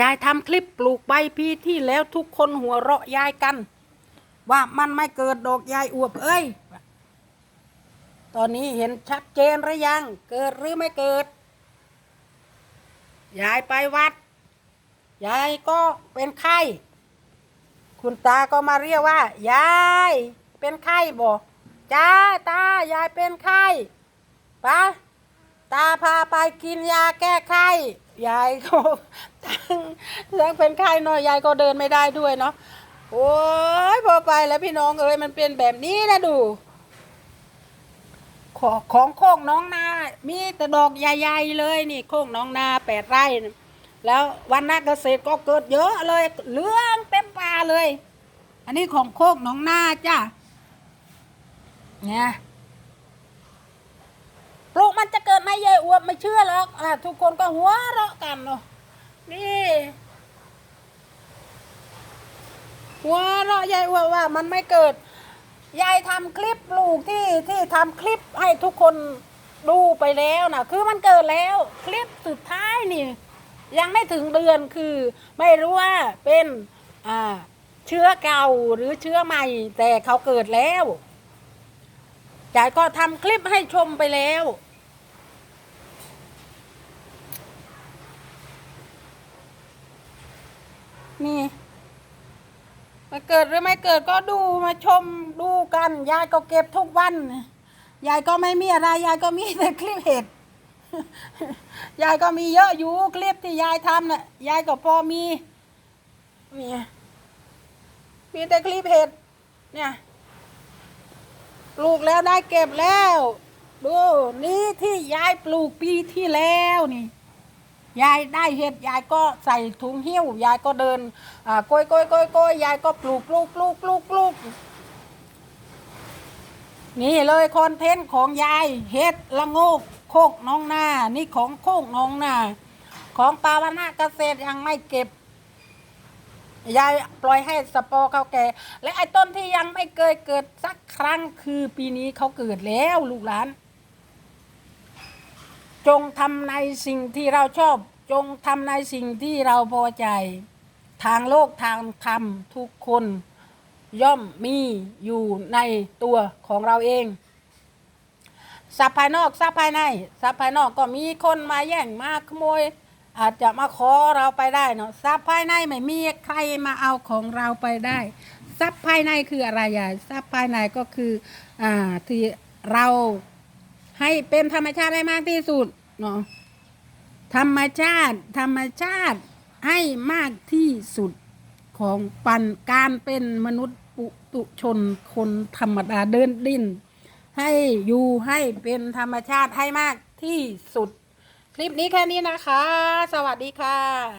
ยายทำคลิปปลูกใบพีที่แล้วทุกคนหัวเราะยายกัน ว่ามันไม่เกิดดอกยายอวบเอ้ย ตอนนี้เห็นชัดเจนหรือยัง เกิดหรือไม่เกิด ยายไปวัด ยายก็เป็นไข้ คุณตาก็มาเรียกว่า ยายเป็นไข้บอกจ้าตายายเป็นไข้ปะ ตาพาไปกินยาแก้ไข้ยายก็ทั้งทั้งเป็นไข้เนาะยายก็เดินไม่ได้ด้วยเนาะโอ้ยพอไปแล้วพี่น้องเอ้ยมันเป็นแบบนี้นะดู ของของโค้งน้องนา มีแต่ดอกใหญ่ๆเลยนี่โค้งน้องนาแปดไร่ แล้ววันนาเกษตรก็เกิดเยอะเลยเหลืองเต็มป่าเลย อันนี้ของโคกน้องนาจ้ะเนี่ยปลูกมันจะเกิด ไม่เชื่อหรอกอะทุกคนก็หัวเราะกันเนาะนี่หัวเราะยายอวบว่ามันไม่เกิดยายทำคลิปลูกที่ที่ทำคลิปให้ทุกคนดูไปแล้วนะคือมันเกิดแล้ว คลิปสุดท้ายนี่ ยังไม่ถึงเดือนคือ ไม่รู้ว่าเป็นอ่าเชื้อเก่าหรือเชื้อใหม่ แต่เขาเกิดแล้วยายก็ทำคลิปให้ชมไปแล้ว นี่มาเกิดหรือไม่เกิดก็ดูมาชมดูกัน ยายก็เก็บทุกวัน ยายก็ไม่มีอะไร ยายก็มีแต่คลิปเห็ด ยายก็มีเยอะอยู่คลิปที่ยายทำน่ะ ยายก็พอมีมีมีแต่คลิปเห็ด เนี่ยปลูกแล้วได้เก็บแล้ว ดูนี่ที่ยายปลูกปีที่แล้วนี่ ยายได้เห็ดยายก็ใส่ถุงหิ้ว ยายก็เดินอ่าโกยโกยโกยโกยยายก็ปลูกลูกลูกลูกลูกนี่เลยคอนเทนต์ของยายเห็ดละโงกโคกน้องนานี่ของโคกน้องนาของปาวนาเกษตรยังไม่เก็บยายปล่อยให้สปอเขาแก่ และไอ้ต้นที่ยังไม่เคยเกิดสักครั้งคือปีนี้เขาเกิดแล้วลูกหลาน จงทำในสิ่งที่เราชอบ จงทำในสิ่งที่เราพอใจ ทางโลกทางธรรมทุกคนย่อมมีอยู่ในตัวของเราเองทรัพย์ภายนอกทรัพย์ภายในทรัพย์ภายนอกก็มีคนมาแย่งมาขโมย อาจจะมาขอเราไปได้เนาะทรัพย์ภายในไม่มีใครมาเอาของเราไปได้ทรัพย์ภายในคืออะไรยายทรัพย์ภายในก็คืออ่าที่เรา ให้เป็นธรรมชาติให้มากที่สุดเนาะธรรมชาติ ธรรมชาติให้มากที่สุดของปันการเป็นมนุษย์ปุตุชนคนธรรมดาเดินดินให้อยู่ให้เป็นธรรมชาติให้มากที่สุด คลิปนี้แค่นี้นะคะ สวัสดีค่ะ